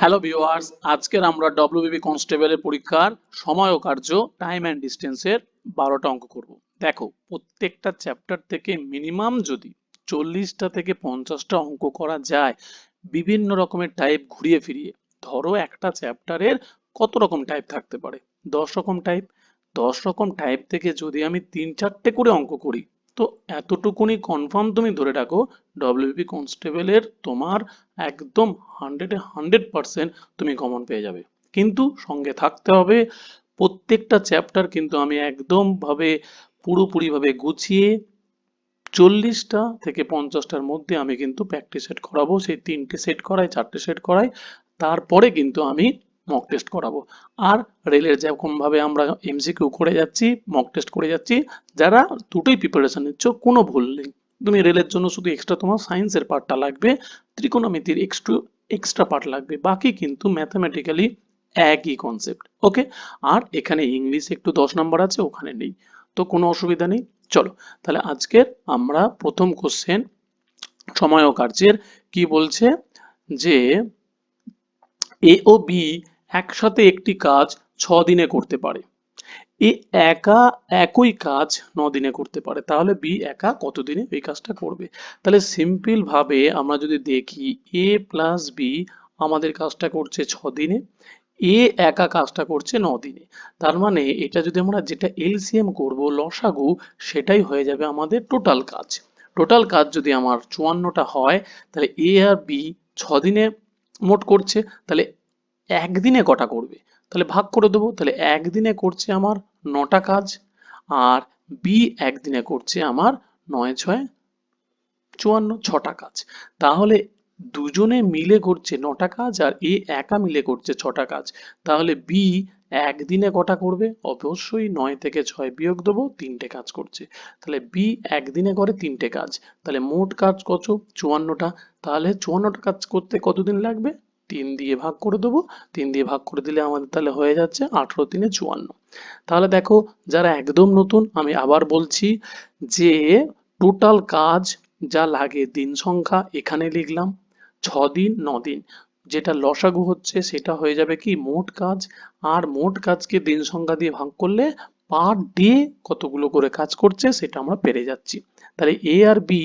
Hello viewers আজকের আমরা ডব্লিউবিবি কনস্টেবলের পরীক্ষার সময় ও কার্য টাইম অ্যান্ড ডিস্টেন্সের বারোটা অঙ্ক করব। দেখো, প্রত্যেকটা চ্যাপ্টার থেকে মিনিমাম যদি চল্লিশটা থেকে পঞ্চাশটা অঙ্ক করা যায়, বিভিন্ন রকমের টাইপ ঘুরিয়ে ফিরিয়ে, ধরো একটা চ্যাপ্টারের কত রকম টাইপ থাকতে পারে? দশ রকম টাইপ দশ রকম টাইপ থেকে যদি আমি তিন চারটে করে অঙ্ক করি তো এতটুকুনি কনফার্ম তুমি ধরে রাখো ডব্লিউবি কনস্টেবলের তোমার একদম হান্ড্রেডে হান্ড্রেড পার্সেন্ট তুমি কমন পেয়ে যাবে। কিন্তু সঙ্গে থাকতে হবে, প্রত্যেকটা চ্যাপ্টার কিন্তু আমি একদম ভাবে পুরোপুরিভাবে গুছিয়ে চল্লিশটা থেকে পঞ্চাশটার মধ্যে আমি কিন্তু প্র্যাকটিস সেট করাবো। সেই তিনটে সেট করাই চারটে সেট করাই তারপরে কিন্তু আমি মক টেস্ট করাবো। আর রেলের যেরকম ভাবে আমরা এমসিকিউ করে যাচ্ছি মক টেস্ট করে যাচ্ছি, যারা দুটোই প্রিপারেশন নিচ্ছ, কোনো ভুল নেই। তুমি রেলের জন্য শুধু এক্সট্রা তোমার সায়েন্সের পার্টটা লাগবে ত্রিকোণমিতির এক্সট্রা এক্সট্রা পার্ট লাগবে। বাকি কিন্তু ম্যাথামেটিক্যালি একই কনসেপ্ট ওকে আর এখানে ইংলিশ একটু দশ নাম্বার আছে, ওখানে নেই। তো কোনো অসুবিধা নেই। চলো, তাহলে আজকের আমরা প্রথম কোশ্চেন সময় ও কার্যের কি বলছে? যে এ ও বি একসাথে একটি কাজ ছ দিনে করতে পারে। এ একা একই কাজ ন দিনে করতে পারে। তাহলে বি একা কত দিনে এই কাজটা করবে? তাহলে সিম্পল ভাবে আমরা যদি দেখি, এ প্লাস বি আমাদের কাজটা করছে ছ দিনে এ একা কাজটা করছে ন দিনে তার মানে এটা যদি আমরা যেটা এলসিএম করব, লসাগু, সেটাই হয়ে যাবে আমাদের টোটাল কাজ। টোটাল কাজ যদি আমার চুয়ান্নটা হয়, তাহলে এ আর বি ছ দিনে মোট করছে, তাহলে একদিনে কটা করবে? তাহলে ভাগ করে দেবো। তাহলে একদিনে করছে আমার নটা কাজ আর বি একদিনে করছে আমার নয় ছয় চুয়ান্ন ছটা কাজ। তাহলে দুজনে মিলে করছে নটা কাজ আর এ একা মিলে করছে ছটা কাজ। তাহলে বি একদিনে কটা করবে? অবশ্যই নয় থেকে ছয় বিয়োগ দেবো, তিনটে কাজ করছে। তাহলে বি একদিনে করে তিনটে কাজ। তাহলে মোট কাজ কত? চুয়ান্নটা। তাহলে চুয়ান্নটা কাজ করতে কতদিন লাগবে? তিন দিয়ে ভাগ করে দেবো। তিন দিয়ে ভাগ করে দিলে আমাদের তাহলে হয়ে যাচ্ছে আঠেরো তিনে চুয়ান্ন। তাহলে দেখো, যারা একদম নতুন, আমি আবার বলছি যে টোটাল কাজ যা লাগে দিন সংখ্যা, এখানে লিখলাম ছ দিন, ন দিন। যেটা লসাগু হচ্ছে, সেটা হয়ে যাবে কি? মোট কাজ। আর মোট কাজকে দিন সংখ্যা দিয়ে ভাগ করলে পার ডে কতগুলো করে কাজ করছে, সেটা আমরা পেরে যাচ্ছি। তাহলে এ আর বি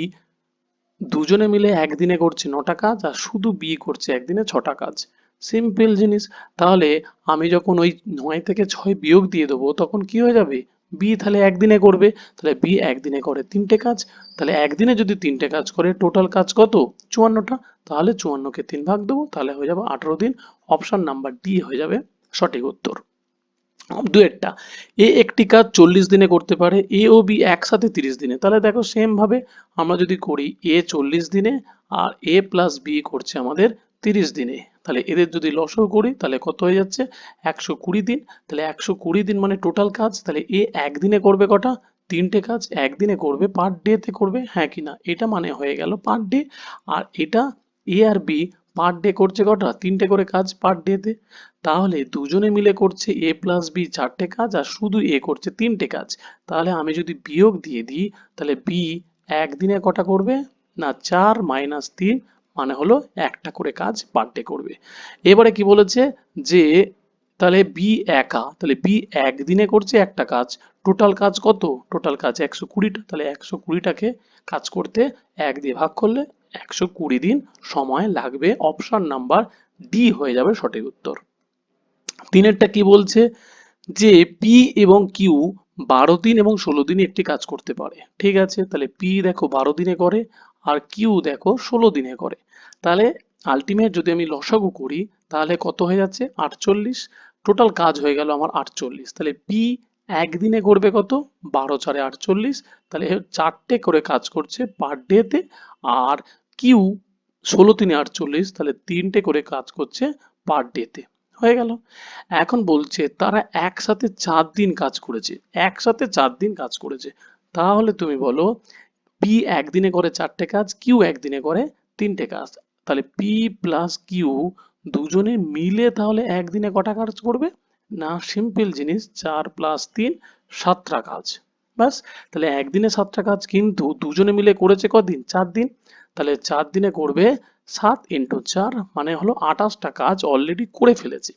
দুজনে মিলে একদিনে করছে নটা কাজ আর শুধু বি করছে একদিনে ছটা কাজ। সিম্পল জিনিস। তাহলে আমি যখন ওই নয় থেকে ছয় বিয়োগ দিয়ে দেবো, তখন কি হয়ে যাবে? বি তাহলে একদিনে করবে। তাহলে বি একদিনে করে তিনটে কাজ। তাহলে একদিনে যদি তিনটে কাজ করে টোটাল কাজ কত? চুয়ান্নটা। তাহলে চুয়ান্নকে তিন ভাগ দেবো, তাহলে হয়ে যাবে আঠারো দিন। অপশন নাম্বার ডি হয়ে যাবে সঠিক উত্তর। দুয়েরটা এ একটি কাজ চল্লিশ দিনে করতে পারে, এ ও বি একসাথে তিরিশ দিনে। তাহলে দেখো সেম ভাবে আমরা যদি করি এ চল্লিশ দিনে আর এ প্লাস বি করছে আমাদের তিরিশ দিনে। তাহলে এদের যদি লসও করি, তাহলে কত হয়ে যাচ্ছে? একশো কুড়ি দিন। তাহলে একশো কুড়ি দিন মানে টোটাল কাজ। তাহলে এ একদিনে করবে কটা? তিনটে কাজ। একদিনে করবে পার ডেতে করবে হ্যাঁ কি না? এটা মানে হয়ে গেল পার ডে আর এটা এ আর বি পার ডে করছে কটা? তিনটে করে কাজ পার ডেতে তাহলে দুজনে মিলে করছে এ প্লাস বি চারটে কাজ আর শুধু এ করছে তিনটে কাজ। তাহলে আমি যদি বিয়োগ দিয়ে দিই, তাহলে বি একদিনে কটা করবে? না, চার মাইনাস তিন মানে হলো একটা করে কাজ পার ডে করবে। এবারে কি বলেছে? যে তাহলে বি একা, তাহলে বি একদিনে করছে একটা কাজ। টোটাল কাজ কত? টোটাল কাজ একশো কুড়িটা। তাহলে একশো কুড়িটাকে কাজ করতে এক দিয়ে ভাগ করলে একশো কুড়ি দিন সময় লাগবে। অপশন নাম্বার ডি হয়ে যাবে সঠিক উত্তর। তিনেরটা কি বলছে? যে পি এবং কিউ বারো দিন এবং ষোলো দিনে একটি কাজ করতে পারে। ঠিক আছে? তাহলে পি দেখো বারো দিনে করে আর কিউ দেখো ষোলো দিনে করে। তাহলে আলটিমেট যদি আমি লসাগু করি, তাহলে কত হয়ে যাচ্ছে? আটচল্লিশ। টোটাল কাজ হয়ে গেল আমার আটচল্লিশ। তাহলে পি একদিনে করবে কত? বারো চারে আটচল্লিশ। তাহলে চারটে করে কাজ করছে পার ডেতে আর কিউ ষোলো তিনে আটচল্লিশ। তাহলে তিনটে করে কাজ করছে পার ডেতে হয়ে গেল। এখন বলছে, তারা একসাথে চার দিন কাজ করেছে, একসাথে চার দিন কাজ করেছে। তাহলে তুমি বলো পি একদিনে করে চারটে কাজ কিউ একদিনে করে তিনটে কাজ। তাহলে পি প্লাস কিউ দুজনে মিলে তাহলে একদিনে কটা কাজ করবে? না সিম্পল জিনিস, চার প্লাস তিন, সাতটা কাজ। ব্যাস, তাহলে একদিনে সাতটা কাজ কিন্তু দুজনে মিলে করেছে কদিন? চার দিন। তাহলে চার দিনে করবে সাত ইন্টু চার মানে হলো আঠাশটা কাজ অলরেডি করে ফেলেছে।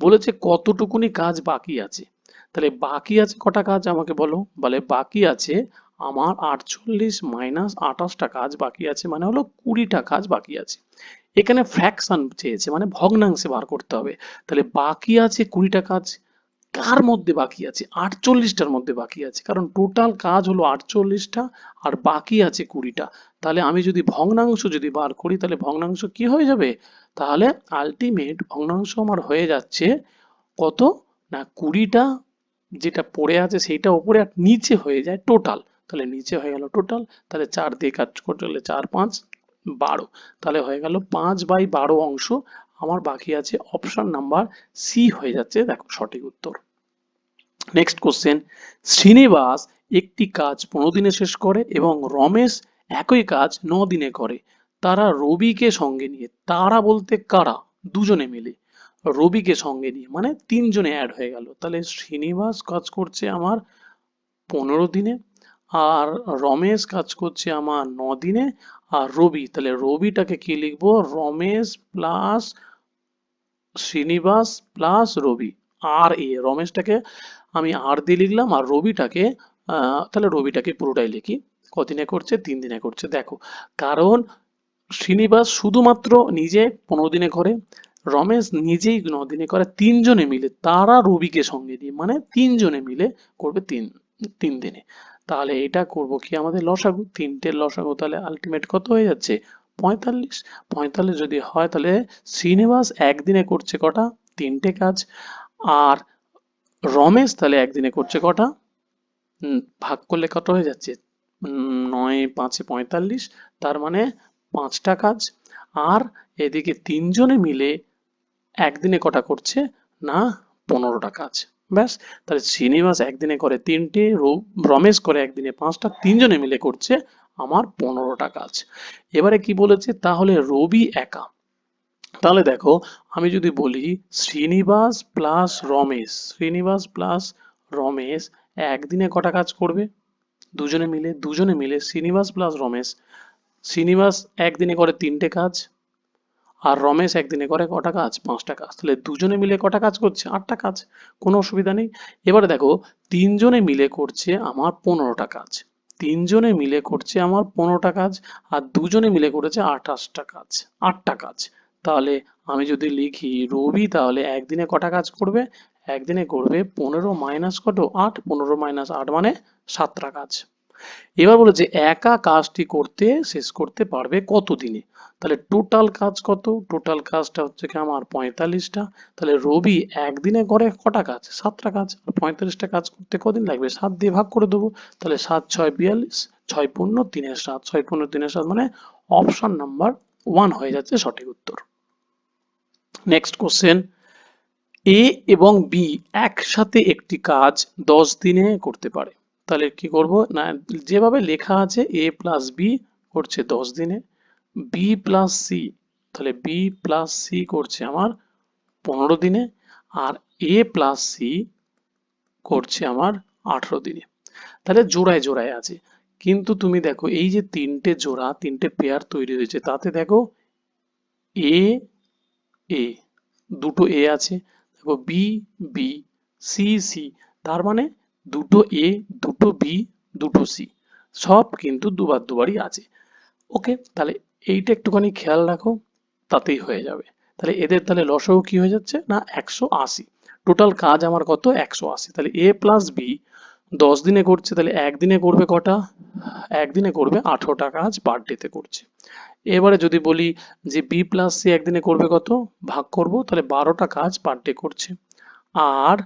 বলেছে কতটুকুনি কাজ বাকি আছে? তাহলে বাকি আছে কটা কাজ আমাকে বলো? বলে বাকি আছে আমার আটচল্লিশ মাইনাস আঠাশটা কাজ বাকি আছে মানে হলো কুড়িটা কাজ বাকি আছে। এখানে ফ্র্যাকশন চেয়েছে মানে ভগ্নাংশে বার করতে হবে। তাহলে বাকি আছে কুড়িটা কাজ? কার মধ্যে বাকি আছে? আটচল্লিশটার মধ্যে বাকি আছে। কারণ টোটাল কাজ হলো আটচল্লিশটা আর বাকি আছে কুড়িটা। তাহলে আমি যদি ভগ্নাংশ যদি বার করি, তাহলে ভগ্নাংশ কি হয়ে যাবে? তাহলে আলটিমেট ভগ্নাংশ আমার হয়ে যাচ্ছে কত? না, কুড়িটা যেটা পড়ে আছে সেইটা উপরে আর নিচে হয়ে যায় টোটাল তাহলে নিচে হয়ে গেল টোটাল তাহলে চার দিয়ে কাজ করতে হলে চার, পাঁচ, বারো। তাহলে হয়ে গেল পাঁচ বাই বারো অংশ। আমার বাকি আছে অপশন নাম্বার সি হয়ে যাচ্ছে। দেখো সঠিক উত্তর। নেক্সট কোশ্চেন শ্রীনিবাস একটি কাজ পনেরো দিনে শেষ করে এবং রমেশ একই কাজ ন দিনে করে। তারা রবিকে সঙ্গে নিয়ে, তারা বলতে কারা? দুজনে মিলে। রবিকে সঙ্গে নিয়ে মানে তিনজনে অ্যাড হয়ে গেল। তাহলে শ্রীনিবাস কাজ করছে আমার পনেরো দিনে আর রমেশ কাজ করছে আমার ন দিনে। আর রবি, তাহলে রবিটাকে কি লিখব? Ramesh plus Srinivas plus Rabi. আর এ রমেশটাকে আমি আর দিয়ে লিখলাম আর রবিটাকে তাহলে রবিটাকে পুরোটাই লিখি। কদিনে করছে? তিন দিনে করছে। দেখো, কারণ শ্রীনিবাস শুধুমাত্র নিজে পনেরো দিনে করে, রমেশ নিজেই ন দিনে করে, তিনজনে মিলে, তারা রবিকে সঙ্গে দিয়ে মানে তিনজনে মিলে করবে তিন তিন দিনে। তাহলে এটা করব কি আমাদের লসাগু? তিনটের লসাগু তাহলে আলটিমেট কত হয়ে যাচ্ছে? পঁয়তাল্লিশ। পঁয়তাল্লিশ যদি হয় তাহলে শ্রীনিবাস একদিনে করছে কটা? তিনটে কাজ। আর রমেশ তাহলে একদিনে করছে কটা? ভাগ করলে কত হয়ে যাচ্ছে? নয়, পাঁচে পঁয়তাল্লিশ, তার মানে পাঁচটা কাজ। আর এদিকে তিনজনে মিলে একদিনে কটা করছে? না, পনেরোটা কাজ। ব্যাস, তাহলে শ্রীনিবাস একদিনে করে তিনটে রমেশ করে একদিনে পাঁচটা, তিনজনে মিলে করছে আমার পনেরোটা কাজ। এবারে কি বলেছে? তাহলে রবি একা। তাহলে দেখো, আমি যদি বলি শ্রীনিবাস প্লাস রমেশ, শ্রীনিবাস প্লাস রমেশ একদিনে কটা কাজ করবে? দুজনে মিলে দুজনে মিলে শ্রীনিবাস প্লাস রমেশ, শ্রীনিবাস একদিনে করে তিনটে কাজ আর রমেশ একদিনে করে কটা কাজ? পাঁচটা কাজ। তাহলে দুজনে মিলে কটা কাজ করছে? আটটা কাজ, কোনো অসুবিধা নেই। এবারে দেখো, তিনজনে মিলে করছে আমার পনেরোটা কাজ। তিনজনে মিলে করছে আমার পনেরোটা কাজ আর দুজনে মিলে করেছে আঠাশটা কাজ, আটটা কাজ। তাহলে আমি যদি লিখি রবি, তাহলে একদিনে কটা কাজ করবে? একদিনে করবে পনেরো মাইনাস কত? আট। পনেরো মাইনাস আট মানে সাতটা কাজ। এবার বলেছে একা কাজটি করতে, শেষ করতে পারবে কত দিনে তাহলে টোটাল কাজ কত? টোটাল কাজটা হচ্ছে কি আমার পঁয়তাল্লিশটা। তাহলে রবি একদিনে করে কটা কাজ? সাতটা কাজ। আর পঁয়তাল্লিশটা কাজ করতে কদিন লাগবে? সাত দিয়ে ভাগ করে দেবো। তাহলে সাত, ছয়, বিয়াল্লিশ, ছয় পূর্ণ তিনের সাত। ছয় পূর্ণ তিনের সাত মানে অপশন নাম্বার ওয়ান হয়ে যাচ্ছে সঠিক উত্তর। নেক্সট কোশ্চেন এ এবং বি একসাথে একটি কাজ দশ দিনে করতে পারে। তাহলে কি করব? না, যেভাবে লেখা আছে এ প্লাস বি করছে দশ দিনে বি প্লাস সি তাহলে বি প্লাস সি করছে আমার পনেরো দিনে, আর এ প্লাস সি করছে আমার আঠেরো দিনে। তাহলে জোড়ায় জোড়ায় আছে। কিন্তু তুমি দেখো, এই যে তিনটে জোড়া, তিনটে পেয়ার তৈরি হয়েছে, তাতে দেখো এ এ দুটো এ আছে। দেখো বি বি সি সি তার মানে দুটো এ দুটো বি দুটো সি সব কিন্তু দুবার দুবারই আছে। ওকে তাহলে এইটা একটুখানি খেয়াল রাখো, তাতেই হয়ে যাবে। তাহলে এদের তাহলে লসও কি হয়ে যাচ্ছে? না, একশো আশি। টোটাল কাজ আমার কত? একশো আশি। তাহলে এ প্লাস বি দশ দিনে করছে, তাহলে একদিনে করবে কটা? একদিনে করবে আঠেরোটা কাজ পার ডেতে করছে। এবারে যদি বলি যে বি প্লাস সি একদিনে করবে কত? ভাগ করব, তাহলে বারোটা কাজ পার ডে করছে। আর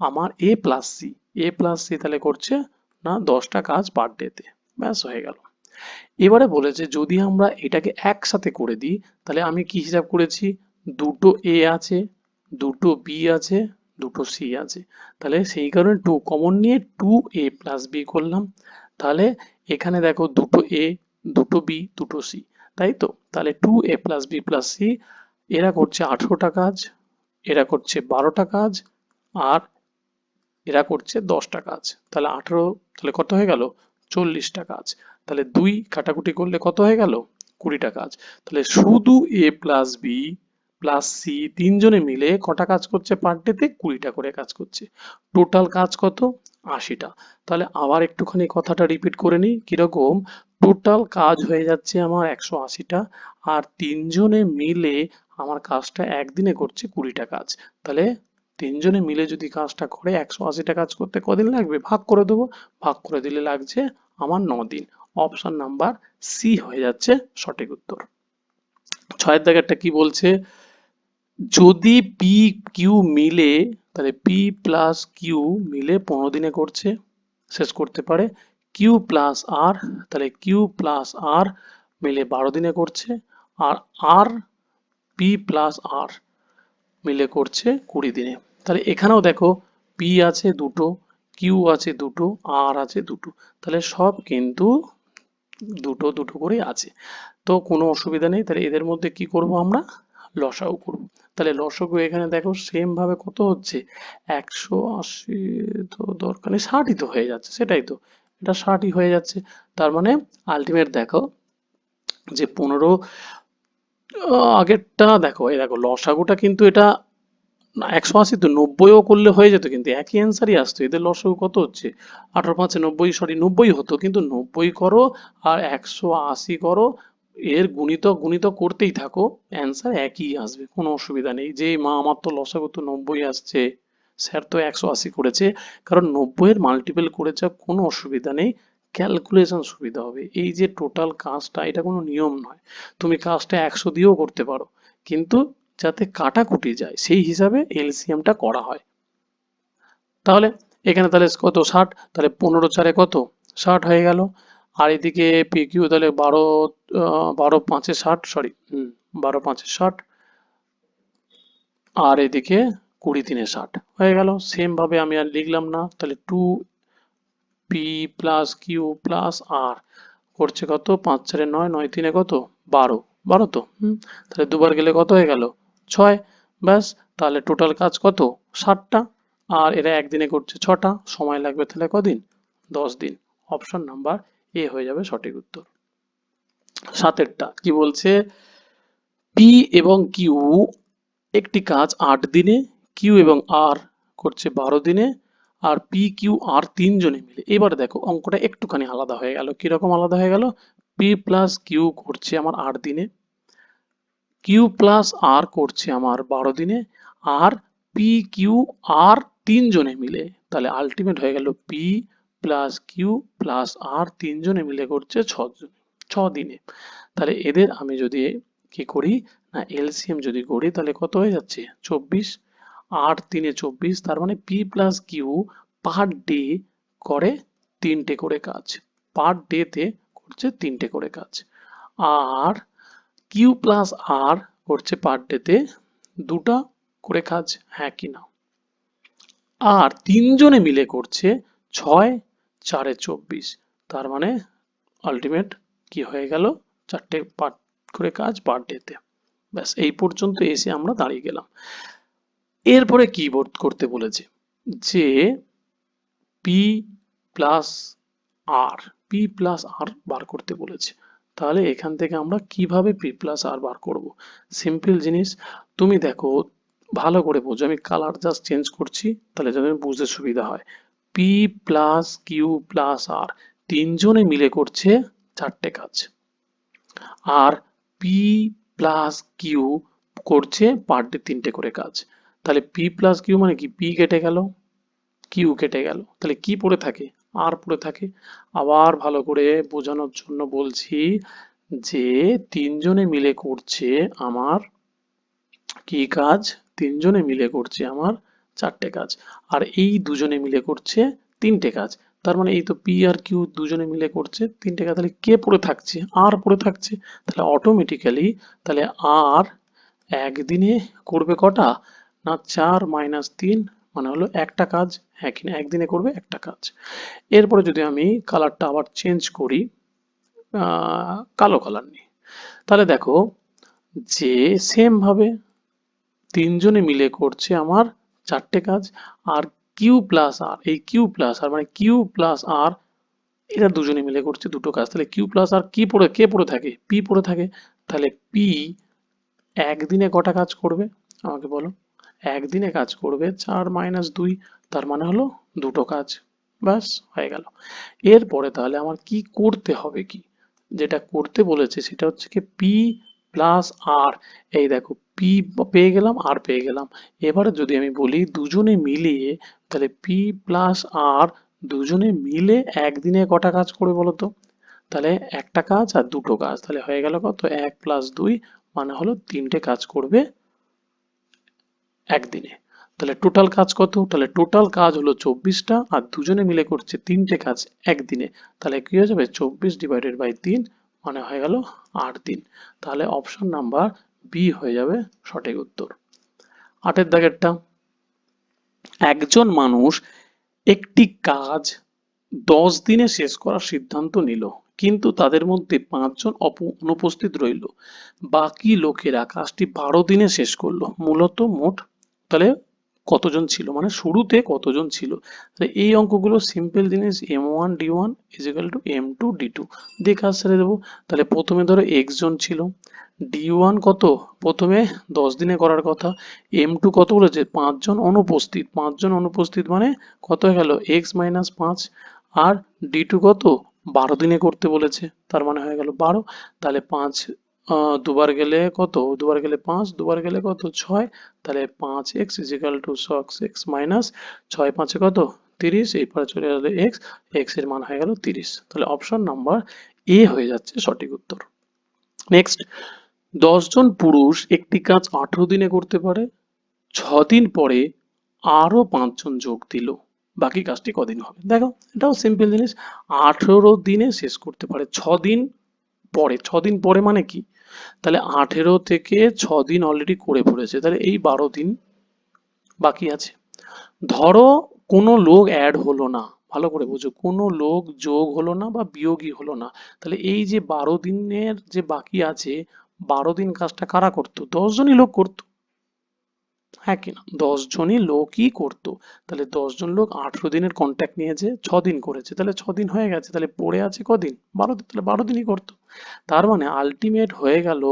আমার A plus C A plus C তাহলে করছে না, দশটা কাজ পার ডেতে ব্যাস, হয়ে গেল। এবারে বলেছে যদি আমরা এটাকে একসাথে করে দিই, তাহলে আমি কি হিসাব করেছি? দুটো এ আছে, দুটো বি আছে, দুটো সি আছে। তাহলে সেই কারণে টু কমন নিয়ে টু এ প্লাস বি করলাম। তাহলে এখানে দেখো দুটো এ দুটো বি দুটো সি তাই তো তাহলে two A plus B plus C এরা করছে আঠেরোটা কাজ, এরা করছে বারোটা কাজ, আর এরা করছে দশটা কাজ। তাহলে আঠেরো, তাহলে কত হয়ে গেল? চল্লিশটা কাজ। তাহলে দুই কাটাকুটি করলে কত হয়ে গেল? কুড়িটা কাজ। তাহলে শুধু A plus B plus C তিনজনে মিলে কটা কাজ করছে পার ডেতে কুড়িটা করে কাজ করছে। টোটাল কাজ কত? আশিটা। তাহলে আবার একটুখানি কথাটা রিপিট করে নিই। কীরকম? টোটাল কাজ হয়ে যাচ্ছে আমার একশো আশিটা আর তিনজনে মিলে আমার কাজটা একদিনে করছে কুড়িটা কাজ। তাহলে তিনজনে মিলে যদি কাজটা করে একশো আশিটা কাজ করতে কদিন লাগবে? ভাগ করে দেবো। ভাগ করে দিলে লাগছে আমার ন দিন। অপশন নাম্বার সি হয়ে যাচ্ছে সঠিক উত্তর। ছয়ের দাগেরটা কি বলছে? যদি পি কিউ মিলে তাহলে পি প্লাস কিউ মিলে পনেরো দিনে করছে, শেষ করতে পারে। কিউ প্লাস আর তাহলে কিউ প্লাস আর মিলে বারো দিনে করছে, আর আর পি প্লাস আর মিলে করছে কুড়ি দিনে। তাহলে এখানেও দেখো পি আছে দুটো কিউ আছে দুটো আর আছে দুটো। তাহলে সব কিন্তু দুটো দুটো করে আছে। তো কোনো অসুবিধা নেই, তাহলে এদের মধ্যে কি করব আমরা? লসাগু করব। তাহলে লসাগু এখানে দেখো সেম ভাবে কত হচ্ছে? একশো আশি তো দরকার নেই, ষাটই তো হয়ে যাচ্ছে, সেটাই তো। এটা ষাটই হয়ে যাচ্ছে, তার মানে আলটিমেট দেখো যে পনেরো আগেরটা দেখো, এই দেখো লসাগুটা কিন্তু এটা না, একশো আশি তো, নব্বইও করলে হয়ে যেত কিন্তু একই অ্যান্সারই আসতো। এদের লসাগু কত হচ্ছে? আঠারো পাঁচে নব্বই সরি নব্বই হতো, কিন্তু নব্বই করো আর একশো আশি করো এর গুণিতক গুণিতক করতেই থাকো। অ্যান্সার একই আসবে, কোনো অসুবিধা নেই। যে মা, আমার তো লসাগু তো নব্বই আসছে, স্যার তো একশো আশি করেছে। কারণ নব্বইয়ের মাল্টিপল করে যা কোনো অসুবিধা নেই। ক্যালকুলেশন সুবিধা হবে। এই যে টোটাল কাজটা, এটা কোনো নিয়ম নয়। তুমি কাজটা একশো দিয়েও করতে পারো। কিন্তু যাতে কাটাকুটি যায়, সেই হিসাবে এলসিএমটা করা হয়। তাহলে এখানে তাহলে কত? ষাট? তাহলে পনেরো চারে কত? ষাট হয়ে গেল। আর এদিকে পিকিউ তাহলে বারো বারো পাঁচে ষাট সরি বারো পাঁচে ষাট। আর এদিকে কুড়ি তিনে ষাট। হয়ে গেল সেম ভাবে আমি আর লিখলাম না, তাহলে two P plus Q plus R করছে কত? পাঁচ চারে নয় নয় তিনে কত? বারো। বারো তো তাহলে দুবার গেলে কত হয়ে গেল? ছয়। ব্যাস, তাহলে টোটাল কাজ কত? ষাটটা। আর এরা একদিনে করছে ছটা। সময় লাগবে তাহলে কদিন? দশ দিন। অপশন নাম্বার এ হয়ে যাবে সঠিক উত্তর। সাতেরটা, কি বলছে? পি এবং কিউ একটি কাজ আট দিনে কিউ এবং আর করছে বারো দিনে, আর পি কিউ আর তিনজনে মিলে। এবার দেখো, অঙ্কটা একটুখানি আলাদা হয়ে গেল। কীরকম আলাদা হয়ে গেল? পি প্লাস কিউ করছে আমার আট দিনে কিউ প্লাস আর করছে আমার বারো দিনে, আর পি কিউ আর তিনজনে মিলে, তাহলে আলটিমেট হয়ে গেল P plus Q plus R তিনজনে মিলে করছে ছ ছ দিনে। তাহলে এদের আমি যদি কি করি? না এলসিএম যদি করি, তাহলে কত হয়ে যাচ্ছে? চব্বিশ। আট তিনে চব্বিশ, তার মানে P plus Q per day করে তিনটে করে কাজ। পার ডেতে করছে তিনটে করে কাজ। আর কিউ প্লাস আর করছে পার ডেতে দুটা করে কাজ হ্যাঁ কি না? আর তিনজনে মিলে করছে ছয় চারে চব্বিশ। তার মানে আলটিমেট কি হয়ে গেল? চারটে পার্ট করে কাজ পার ডেতে ব্যাস, এই পর্যন্ত এসে আমরা দাঁড়িয়ে গেলাম। এরপরে কি বোর্ড করতে বলেছে যে P plus R P plus R বার করতে বলেছে। তাহলে এখান থেকে আমরা কীভাবে পি প্লাস আর বার করব? সিম্পল জিনিস। তুমি দেখো, ভালো করে বোঝো। আমি কালার জাস্ট চেঞ্জ করছি, তাহলে যেন বুঝতে সুবিধা হয়। P plus Q plus R তিনজনে মিলে করছে চারটে কাজ। আর পি প্লাস কিউ করছে পার ডে তিনটে করে কাজ। তাহলে পি প্লাস কিউ মানে কি? পি কেটে গেল কিউ কেটে গেল। তাহলে কি পড়ে থাকে? আর পড়ে থাকে। আবার ভালো করে বোঝানোর জন্য বলছি যে তিনজনে মিলে করছে আমার কি কাজ? তিনজনে মিলে করছে আমার চারটে কাজ। আর এই দুজনে মিলে করছে তিনটে কাজ। তার মানে এই তো পি আর কিউ দুজনে মিলে করছে তিনটে কাজ। তাহলে কে পড়ে থাকছে? আর পড়ে থাকছে? তাহলে অটোমেটিক্যালি তাহলে আর একদিনে করবে কটা? না চার মাইনাস তিন মানে হলো একটা কাজ। হ্যাঁ কিনা একদিনে করবে একটা কাজ। এরপরে যদি আমি কালারটা আবার চেঞ্জ করি কালো কালার নিয়ে। তাহলে দেখো যে সেম ভাবে তিনজনে মিলে করছে আমার চারটে কাজ, আর কিউ প্লাস আর এই কিউ প্লাস আর মানে কিউ প্লাস আর এরা দুজনে মিলে করছে দুটো কাজ। তাহলে কিউ প্লাস আর কি পড়ে, কে পড়ে থাকে? পি পড়ে থাকে। তাহলে পি একদিনে কটা কাজ করবে? আমাকে বলো। একদিনে কাজ করবে চার মাইনাস দুই, তার মানে হলো দুটো কাজ। ব্যাস, হয়ে গেল। এরপরে তাহলে আমার কি করতে হবে কি? যেটা করতে বলেছে সেটা হচ্ছে কি পি প্লাস আর এই দেখো পি পেয়ে গেলাম আর পেয়ে গেলাম। এবারে যদি আমি বলি দুজনে মিলিয়ে, তাহলে পি প্লাস আর দুজনে মিলে একদিনে কটা কাজ করে বলো তাহলে একটা কাজ আর দুটো কাজ, তাহলে হয়ে গেল কত? এক প্লাস দুই মানে হলো তিনটে কাজ করবে একদিনে। তাহলে টোটাল কাজ কত? তাহলে টোটাল কাজ হলো চব্বিশটা, আর দুজনে মিলে করছে তিনটে কাজ একদিনে। তাহলে কি হয়ে যাবে? চব্বিশ ডিভাইডেড বাই তিন মানে হয়ে গেল আট দিন তাহলে অপশন নাম্বার বি হয়ে যাবে সঠিক উত্তর। আটের দাগেরটা। একজন মানুষ একটি কাজ দশ দিনে শেষ করার সিদ্ধান্ত নিল, কিন্তু তাদের মধ্যে পাঁচজন অনুপস্থিত রইল। বাকি লোকেরা কাজটি বারো দিনে শেষ করল, মূলত মোট তাহলে কতজন ছিল? মানে শুরুতে কতজন ছিল? এই অঙ্কগুলো সিম্পল জিনিস M one D one equal to M two D two দিয়ে কাজ ছেড়ে দেবো তাহলে প্রথমে ধরো এক্স জন ছিল। ডি ওয়ান কত? প্রথমে দশ দিনে করার কথা। এম টু কত বলেছে? পাঁচজন অনুপস্থিত। পাঁচজন অনুপস্থিত মানে কত গেল? এক্স মাইনাস পাঁচ। আর ডি টু কত? বারো দিনে করতে বলেছে। তার মানে হয়ে গেল বারো। তাহলে পাঁচ দুবার গেলে কত? দুবার গেলে পাঁচ, দুবার গেলে কত? ছয়। তাহলে পাঁচ X equal to six X minus ছয় পাঁচে কত? তিরিশ। এরপরে চলে গেলে এক্স। এক্সের মান হয়ে গেল তিরিশ। তাহলে অপশন নাম্বার এ হয়ে যাচ্ছে সঠিক উত্তর। নেক্সট দশজন পুরুষ একটি কাজ আঠেরো দিনে করতে পারে, ছ দিন পরে আরও পাঁচজন যোগ দিল। বাকি কাজটি কদিন হবে? দেখো, এটাও সিম্পল জিনিস। আঠেরো দিনে শেষ করতে পারে। ছ দিন পরে। ছ দিন পরে মানে কি? তাহলে আঠেরো থেকে ছ দিন অলরেডি করে ফেলেছে, তাহলে এই বারো দিন বাকি আছে। ধরো কোনো লোক অ্যাড হলো না, ভালো করে বুঝো, কোনো লোক যোগ হলো না বা বিয়োগী হলো না, তাহলে এই যে বারো দিনের যে বাকি আছে, বারো দিন কাজটা কারা করতো? দশ জনই লোক করতো। হ্যাঁ কিনা দশ জনই লোকই করতো। তাহলে দশ জন লোক আঠেরো দিনের কন্ট্যাক্ট নিয়েছে ছ দিন করেছে। তাহলে ছ দিন হয়ে গেছে, তাহলে পড়ে আছে কদিন? বারো দিন, তাহলে বারো দিনই করতো। তার মানে আলটিমেট হয়ে গেল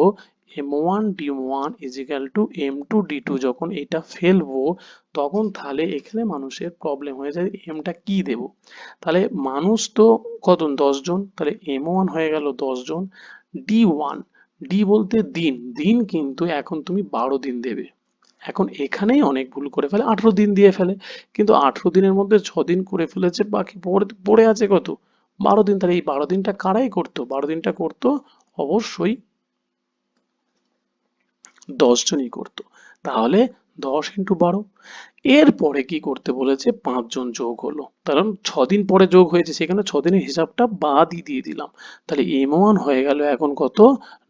M one D one equal to M two D two যখন এটা ফেলব, তখন তাহলে এখানে মানুষের প্রবলেম হয়ে যায় এমটা কি দেব? তাহলে মানুষ তো কত দশ জন। তাহলে এম ওয়ান হয়ে গেল দশ জন। ডি ওয়ান ডি বলতে দিন। দিন কিন্তু এখন তুমি বারো দিন দেবে। এখন এখানেই অনেক ভুল করে ফেলে, আঠেরো দিন দিয়ে ফেলে। কিন্তু আঠেরো দিনের মধ্যে ছ দিন করে ফেলেছে, বাকি পড়ে- আছে কত? বারো দিন, তাহলে এই বারো দিনটা কারাই করতো? বারো দিনটা করতো অবশ্যই দশ জনই করতো। তাহলে দশ ইন্টু বারো। এরপরে কি করতে বলেছে? পাঁচজন যোগ হলো। কারণ ছদিন পরে যোগ হয়েছে, সেখানে দিনের হিসাবটা বাদই দিয়ে দিলাম। তাহলে এম ওয়ান হয়ে গেল এখন কত?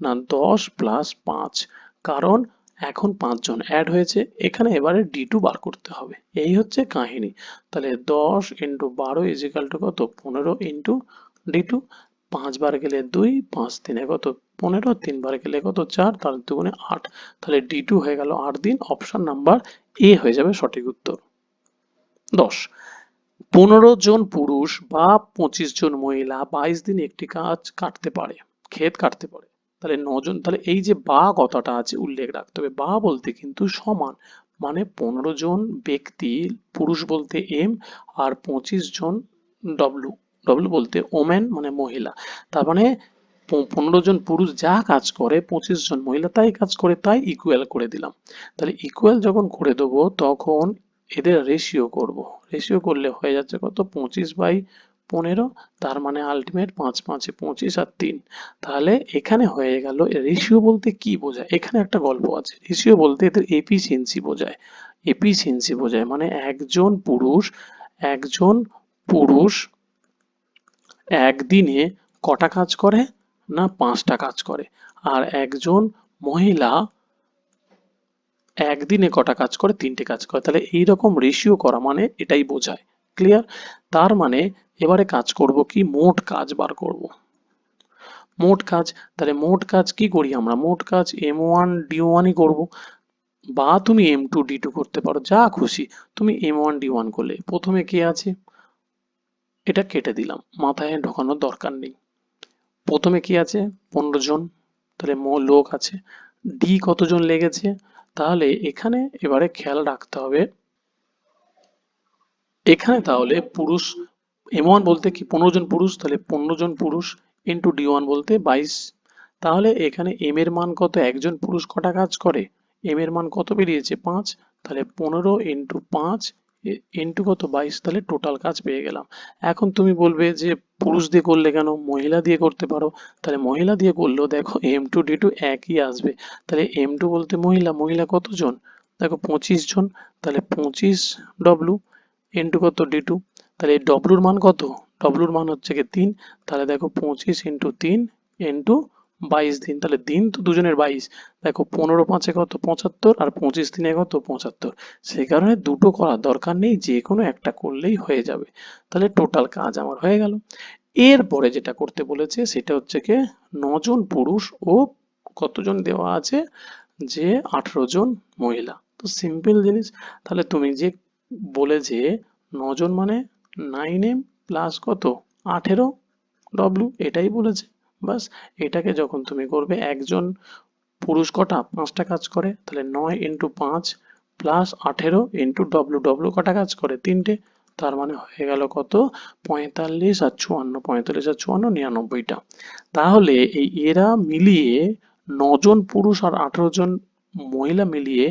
না, দশ প্লাস পাঁচ। কারণ এখন পাঁচজন অ্যাড হয়েছে, এখানে এবারে ডি টু বার করতে হবে। এই হচ্ছে কাহিনী। তাহলে দশ ইন্টু বারো ইজিক্যাল টু কত? পনেরো ইন্টু ডি টু পাঁচবার গেলে দুই, পাঁচ তিনে কত? পনেরো তিনবার গেলে কত? চার, তার দুগুণে আট। তাহলে ডি টু হয়ে গেল আট দিন অপশন নাম্বার এ হয়ে যাবে সঠিক উত্তর। দশ। পনেরো জন পুরুষ বা পঁচিশ জন মহিলা বাইশ দিন একটি কাজ কাটতে পারে, ক্ষেত কাটতে পারে। তাহলে নজন, তাহলে এই যে বা কথাটা আছে, উল্লেখ রাখতে হবে। বা বলতে কিন্তু সমান। মানে পনেরো জন ব্যক্তি, পুরুষ বলতে এম আর পঁচিশ জন ডব্লু ডব্লু বলতে ওমেন মানে মহিলা। তার মানে পনেরো জন পুরুষ যা কাজ করে, পঁচিশ জন মহিলা তাই কাজ করে, তাই ইকুয়াল করে দিলাম। তাহলে ইকুয়াল যখন করে দেবো, তখন এদের রেশিও করব। রেশিও করলে হয়ে যাচ্ছে কত? পঁচিশ বাই পনেরো, তার মানে আলটিমেট পাঁচ, পাঁচে পঁচিশ আর তিন। তাহলে এখানে হয়ে গেল রেশিও বলতে কি বোঝায়? এখানে একটা গল্প আছে। রেশিও বলতে এদের এফিসিয়েন্সি বোঝায়। এফিসিয়েন্সি বোঝায় মানে একজন পুরুষ একজন পুরুষ একদিনে কটা কাজ করে না পাঁচটা কাজ করে? আর একজন মহিলা একদিনে কটা কাজ করে? তিনটে কাজ করে। তাহলে এইরকম রেশিও করা মানে এটাই বোঝায়। ক্লিয়ার তার মানে এবারে কাজ করব কি? মোট কাজ বার করব। মোট কাজ, তাহলে মোট কাজ কি করি আমরা? মোট কাজ এম ওয়ান ডি ওয়ানই করব। বা তুমি এম টু ডি টু করতে পারো, যা খুশি। তুমি এম ওয়ান ডি ওয়ান করলে। প্রথমে কে আছে? এটা কেটে দিলাম। মাথায় ঢোকানোর দরকার নেই। প্রথমে কি আছে? পনেরো জন। তাহলে লোক আছে। ডি কতজন লেগেছে? তাহলে এখানে এবারে খেয়াল রাখতে হবে এখানে তাহলে পুরুষ এম ওয়ান বলতে কি পনেরো জন পুরুষ, তাহলে পনেরো জন পুরুষ ইন্টু ডি ওয়ান বলতে বাইশ। তাহলে এখানে এম এর মান কত? একজন পুরুষ কটা কাজ করে? এম এর মান কত বেরিয়েছে? পাঁচ। তাহলে পনেরো ইন্টু পাঁচ ইন্টু কত? বাইশ। তাহলে টোটাল কাজ পেয়ে গেলাম। এখন তুমি বলবে যে পুরুষ দিয়ে করলে কেন? মহিলা দিয়ে করতে পারো। তাহলে মহিলা দিয়ে করলেও দেখো এম টু ডি টু একই আসবে। তাহলে এম টু বলতে মহিলা মহিলা কতজন? দেখো পঁচিশ জন। তাহলে পঁচিশ ডব্লু ইন্টু কত? ডি টু তাহলে এই ডব্লুর মান কত? ডব্লুর মান হচ্ছে কি তিন। তাহলে দেখো পঁচিশ ইন্টু তিন ইন্টু বাইশ দিন। তাহলে দিন তো দুজনের বাইশ। দেখো পনেরো পাঁচে কত? পঁচাত্তর। আর পঁচিশ দিনে কত? পঁচাত্তর। সেই কারণে দুটো করার দরকার নেই, যে কোনো একটা করলেই হয়ে যাবে। তাহলে টোটাল কাজ আমার হয়ে গেল। এরপরে যেটা করতে বলেছে, সেটা হচ্ছে কি নজন পুরুষ ও কতজন দেওয়া আছে? যে আঠেরো জন মহিলা। তো সিম্পল জিনিস। তাহলে তুমি যে বলে যে নজন মানে নাইন এম প্লাস কত? আঠেরো? ডব্লু এটাই বলেছে। বাস এটাকে যখন তুমি করবে, একজন পুরুষ কটা? পাঁচটা কাজ করে। তাহলে নয় ইন্টু পাঁচ প্লাস আঠেরো ইন্টু ডব্লু ডব্লু কটা কাজ করে? তিনটে। তার মানে হয়ে গেল কত? পঁয়তাল্লিশ আর চুয়ান্ন। পঁয়তাল্লিশ আর চুয়ান্ন, নিরানব্বইটা। তাহলে এই এরা মিলিয়ে নজন পুরুষ আর আঠেরো জন মহিলা মিলিয়ে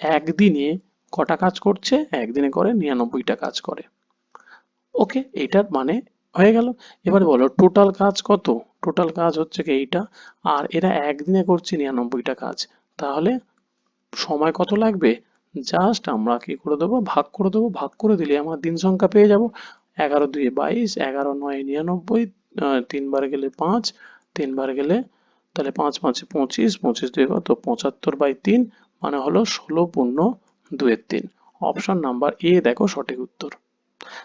একদিনে কটা কাজ করছে? একদিনে করে নিরানব্বইটা কাজ করে। ওকে এটার মানে হয়ে গেল। এবার বলো, টোটাল কাজ কত? টোটাল কাজ হচ্ছে কি এইটা? আর এরা একদিনে করছে নিরানব্বইটা কাজ। তাহলে সময় কত লাগবে? জাস্ট আমরা কি করে দেবো? ভাগ করে দেবো। ভাগ করে দিলে আমরা দিন সংখ্যা পেয়ে যাব। এগারো দুই বাইশ, এগারো নয় নিরানব্বই তিনবার গেলে পাঁচ তিনবার গেলে তাহলে পাঁচ পাঁচে পঁচিশ পঁচিশ দুই কত? পঁচাত্তর বাই তিন মানে হলো ষোলো পূর্ণ দুয়ের তিন। অপশন নাম্বার এ দেখো সঠিক উত্তর।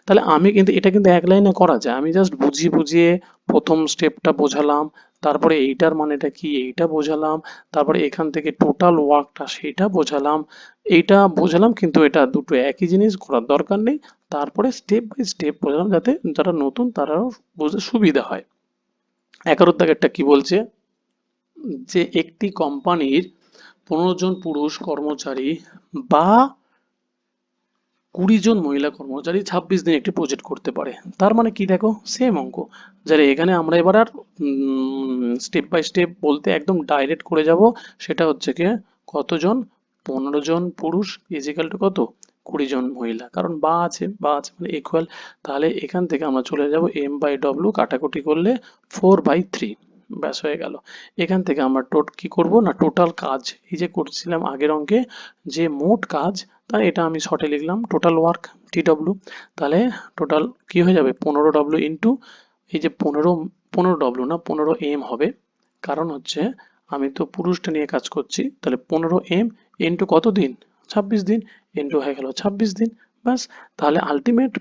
তাহলে আমি কিন্তু, এটা কিন্তু এক লাইনে করা যায়। আমি জাস্ট বুঝিয়ে বুঝিয়ে প্রথম স্টেপটা বোঝালাম, তারপরে এইটার মানেটা কি, এইটা বোঝালাম, তারপরে এখান থেকে টোটাল ওয়ার্কটা সেটা বোঝালাম। এইটা বোঝালাম, কিন্তু এটা দুটো একই জিনিস করার দরকার নেই। তারপরে স্টেপ বাই স্টেপ বোঝালাম যাতে যারা নতুন তারাও বুঝতে সুবিধা হয়। এগারো দাগেরটা কি বলছে? যে একটি কোম্পানির পনেরো জন পুরুষ কর্মচারী বা কুড়ি জন মহিলা কর্মচারী ছাব্বিশ দিন একটি প্রজেক্ট করতে পারে। তার মানে কি দেখো? সেম অঙ্ক। যারা এখানে আমরা এবার আর স্টেপ বাই স্টেপ বলতে একদম ডাইরেক্ট করে যাব। সেটা হচ্ছে কি কতজন? পনেরো জন পুরুষ ইজিক্যাল টু কত? কুড়ি জন মহিলা। কারণ বা আছে বা আছে মানে ইকুয়াল তাহলে এখান থেকে আমরা চলে যাব এম বাই ডব্লিউ কাটাকুটি করলে ফোর বাই থ্রি ব্যাস হয়ে গেল। এখান থেকে আমরা টোট কি করব না টোটাল কাজ। এই যে করছিলাম আগের অঙ্কে, যে মোট কাজ, তা এটা আমি শর্টে লিখলাম টোটাল ওয়ার্ক টি তাহলে টোটাল কি হয়ে যাবে? পনেরো ডব্লিউ ইন্টু এই যে পনেরো পনেরো ডব্লিউ না, পনেরো এম হবে। কারণ হচ্ছে, আমি তো পুরুষটা নিয়ে কাজ করছি, তাহলে পনেরো এম ইন্টু কত দিন? ছাব্বিশ দিন। ইন্টু হয়ে গেল ছাব্বিশ দিন। ব্যাস, তাহলে আলটিমেট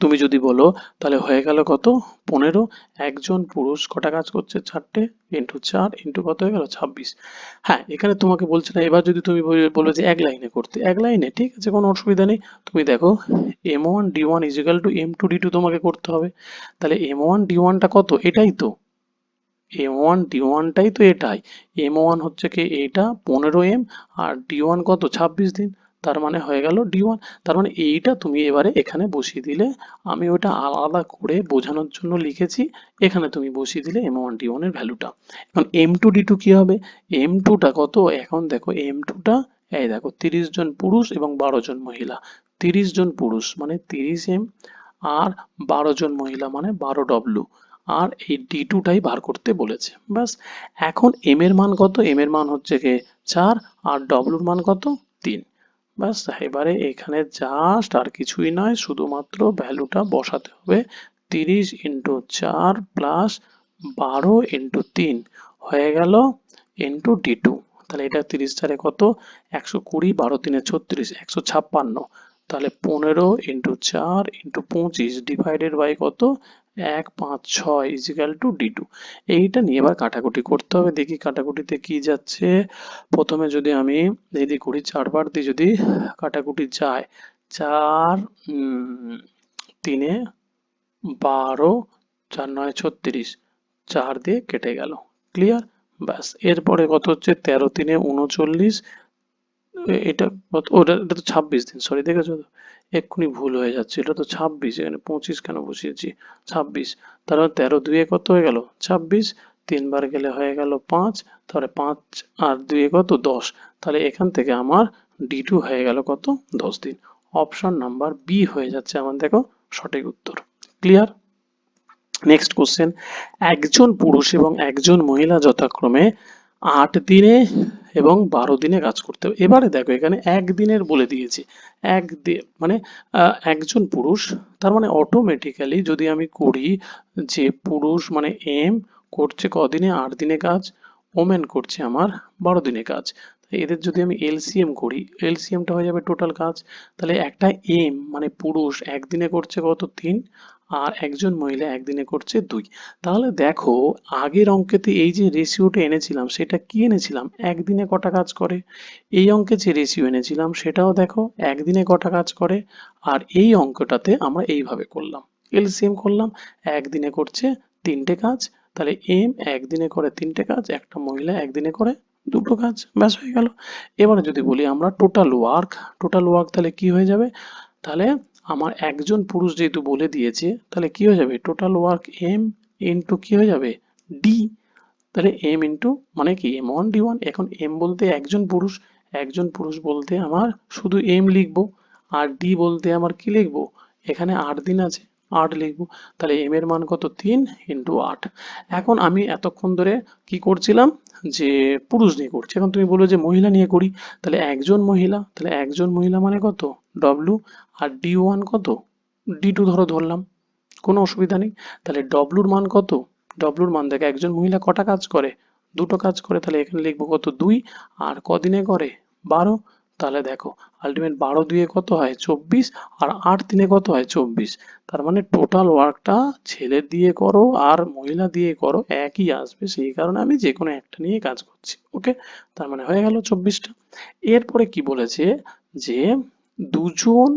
তুমি যদি বলো, তাহলে হয়ে গেল কত? পনেরো। একজন পুরুষ কটা কাজ করছে? চারটে। ইন্টু চার ইন্টু কত হয়ে গেল? ছাব্বিশ। হ্যাঁ এখানে তোমাকে বলছে না, এবার যদি তুমি বল- যে এক লাইনে করতে। এক লাইনে? ঠিক আছে, কোনো অসুবিধা নেই। তুমি দেখো M one D one equal to M two D two তোমাকে করতে হবে। তাহলে এম ওয়ান ডি ওয়ানটা কত? এটাই তো। এম ওয়ান ডি ওয়ানটাই তো এটাই। এম ওয়ান হচ্ছে কি, এটা পনেরো এম আর ডি ওয়ান কত? ছাব্বিশ দিন। তার মানে হয়ে গেল ডি ওয়ান তার মানে এইটা তুমি এবারে এখানে বসিয়ে দিলে, আমি ওটা আলাদা করে বোঝানোর জন্য লিখেছি, এখানে তুমি বসিয়ে দিলে এম ওয়ান ডি ওয়ানের ভ্যালুটা এখন এম টু ডি টু কি হবে? এম টুটা কত? এখন দেখো এম টুটা এই দেখো তিরিশ জন পুরুষ এবং বারো জন মহিলা। তিরিশ জন পুরুষ মানে তিরিশ এম আর বারো জন মহিলা মানে বারো ডব্লু আর এই ডি টুটাই বার করতে বলেছে। ব্যাস, এখন এম এর মান কত? এম এর মান হচ্ছে কি? চার। আর ডব্লুর মান কত? তিন। ব্যাস, এবারে এখানে জাস্ট আর কিছুই নয়, শুধুমাত্র ভ্যালুটা বসাতে হবে তিরিশ ইন্টু চার প্লাস বারো ইন্টু তিন। হয়ে গেল ইন্টু ডি টু তাহলে এটা তিরিশ চারে কত? একশো কুড়ি, বারো তিনে ছত্রিশ, একশো ছাপ্পান্ন। তাহলে পনেরো ইন্টু চার ইন্টু পঁচিশ ডিভাইডেড বাই কত? এক, পাঁচ, ছয় ইজিক্যাল টু ডি টু এইটা নিয়ে এবার কাটাকুটি করতে হবে। দেখি কাটাকুটিতে কি যাচ্ছে। প্রথমে যদি আমি যদি করি, চারবার দিয়ে যদি কাটাকুটি যায়, চার তিনে বারো, চার, নয়, ছত্রিশ, চার দিয়ে কেটে গেল। ক্লিয়ার ব্যাস। এরপরে কত হচ্ছে? তেরো, তিনে উনচল্লিশ। এটা ওটা, এটা তো ছাব্বিশ দিন। সরি দেখেছ এক্ষুনি ভুল হয়ে যাচ্ছে। এটা তো ছাব্বিশ, এখানে পঁচিশ কেন বসিয়েছি? ছাব্বিশ। তারপর তেরো দুয়ে কত হয়ে গেল? ছাব্বিশ। তিনবার গেলে হয়ে গেল পাঁচ। তাহলে পাঁচ আর দুয়ে কত? দশ। তাহলে এখান থেকে আমার ডি টু হয়ে গেল কত? দশ দিন। অপশন নাম্বার বি হয়ে যাচ্ছে আমার, দেখো, সঠিক উত্তর। ক্লিয়ার? Next question. একজন পুরুষ এবং একজন মহিলা যথাক্রমে আট দিনে এবং বারো দিনে কাজ করতে হবে। এবারে দেখো, এখানে একদিনের বলে দিয়েছি। এক মানে একজন পুরুষ, তার মানে অটোমেটিক্যালি যদি আমি করি যে পুরুষ মানে এম করছে কদিনে আট দিনে কাজ ওমেন করছে আমার বারো দিনে কাজ। এদের যদি আমি এলসিএম করি এলসিএমটা হয়ে যাবে টোটাল কাজ, তাহলে একটা এম মানে পুরুষ, একদিনে করছে কত? তিন, আর একজন মহিলা একদিনে করছে দুই। তাহলে দেখো, আগের অঙ্কেতে এই যে রেশিওটা এনেছিলাম, সেটা কি এনেছিলাম? একদিনে কটা কাজ করে। এই অঙ্কে যে রেশিও এনেছিলাম, সেটাও দেখো, একদিনে কটা কাজ করে, আর এই অঙ্কটাতে আমরা এইভাবে করলাম। এলসিএম করলাম, একদিনে করছে তিনটে কাজ, তাহলে এম একদিনে করে তিনটে কাজ, একটা মহিলা একদিনে করে দুটো কাজ, ব্যাস হয়ে গেল। এবারে যদি বলি আমরা টোটাল ওয়ার্ক টোটাল ওয়ার্ক তাহলে কি হয়ে যাবে? তাহলে আমার একজন পুরুষ যেহেতু বলে দিয়েছে, তাহলে কি হয়ে যাবে? টোটাল ওয়ার্ক এম ইন্টু কি হয়ে যাবে? ডি তাহলে এম ইন্টু মানে কি? এম ওয়ান ডি ওয়ান এখন এম বলতে একজন পুরুষ একজন পুরুষ বলতে আমার শুধু এম লিখব, আর ডি বলতে আমার কি লিখব? এখানে আট দিন আছে। আট লিখব। তাহলে এম এর মান কত? তিন ইন্টু আট। এখন আমি এতক্ষণ ধরে কি করছিলাম? যে পুরুষ নিয়ে করছি। এখন তুমি বলো যে মহিলা নিয়ে করি। তাহলে একজন মহিলা, তাহলে একজন মহিলা মানে কত? ডব্লু আর ডি ওয়ান কত? ডি টু ধরো ধরলাম। কোনো অসুবিধা নেই। তাহলে ডব্লুর মান কত? ডব্লুর মান দেখে, একজন মহিলা কটা কাজ করে? দুটো কাজ করে, তাহলে এখানে লিখব কত? দুই। আর কদিনে করে? বারো। তাহলে দেখো আলটিমেট বারো দুয়ে কত হয়? চব্বিশ, আর আট তিনে কত হয়? চব্বিশ। তার মানে টোটাল ওয়ার্কটা ছেলে দিয়ে করো আর মহিলা দিয়ে করো, একই আসবে। সেই কারণে আমি যে কোনো একটা নিয়ে কাজ করছি ওকে তার মানে হয়ে গেল চব্বিশটা। এরপরে কি বলেছে যে দুজন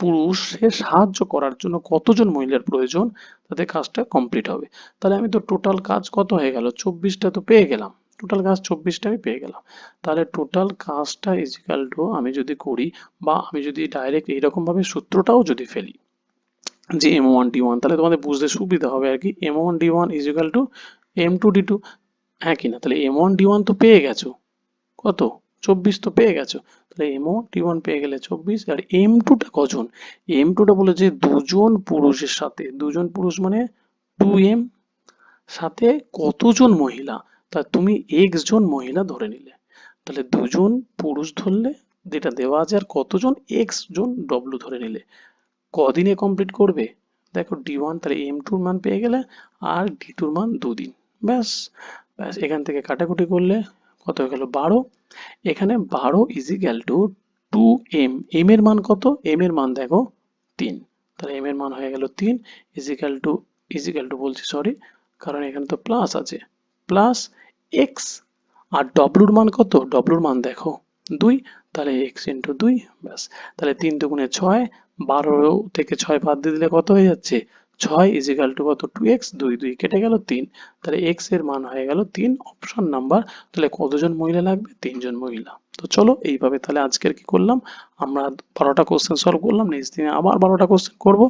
পুরুষের সাহায্য করার জন্য কতজন মহিলার প্রয়োজন? তাতে কাজটা কমপ্লিট হবে। তাহলে আমি তো টোটাল কাজ কত হয়ে গেল? চব্বিশটা তো পেয়ে গেলাম। টোটাল কাজ চব্বিশটা আমি পেয়ে গেলাম। তাহলে টোটাল কাজটা ইজিক্যাল টু আমি যদি করি বা আমি যদি ডাইরেক্ট এইরকম ভাবে সূত্রটাও যদি ফেলি, যে এম ওয়ান ডি ওয়ান তাহলে তোমাদের বুঝতে সুবিধা হবে আর কি। M one D one equal to M two D two হ্যাঁ কিনা তাহলে এম ওয়ান ডি ওয়ান তো পেয়ে গেছো। কত? চব্বিশ তো পেয়ে গেছো। তাহলে এম ও টি ওয়ান পেয়ে গেলে চব্বিশ, আর এম টুটা কজন? এম টুটা বলেছে দুজন পুরুষের সাথে। দুজন পুরুষ মানে টু এম সাথে কতজন মহিলা? তা তুমি এক্স জন মহিলা ধরে নিলে। তাহলে দুজন পুরুষ ধরলে, যেটা দেওয়া আছে, আর কতজন এক্স জন ডব্লু ধরে নিলে। কদিনে কমপ্লিট করবে? দেখো ডি ওয়ান তাহলে এম টুর মান পেয়ে গেলে, আর ডি টুর মান দুদিন। ব্যাস ব্যাস, এখান থেকে কাটাকুটি করলে কত হয়ে গেল? বারো। এখানে বারো equal to two M M এর মান কত? এম এর মান দেখো, তিন। তাহলে এম এর মান হয়ে গেল তিন ইজিক্যাল টু ইজিক্যাল টু বলছি সরি কারণ এখানে তো প্লাস আছে। প্লাস এক্স আর ডব্লুর মান কত? ডব্লুর মান দেখো, দুই, তাহলে এক্স ইন্টু দুই, ব্যাস। তাহলে তিন দুগুণে ছয়, বারো থেকে ছয় বাদ দিয়ে দিলে কত হয়ে যাচ্ছে? ছয় ইজিক্যাল টু কত? টু এক্স দুই দুই কেটে গেল তিন। তাহলে এক্সের মান হয়ে গেল তিন অপশন নাম্বার তাহলে কতজন মহিলা লাগবে? তিনজন মহিলা। তো চলো, এইভাবে তাহলে আজকের কি করলাম? আমরা বারোটা কোশ্চেন সলভ করলাম নেক্সট দিনে আবার বারোটা কোশ্চেন করব।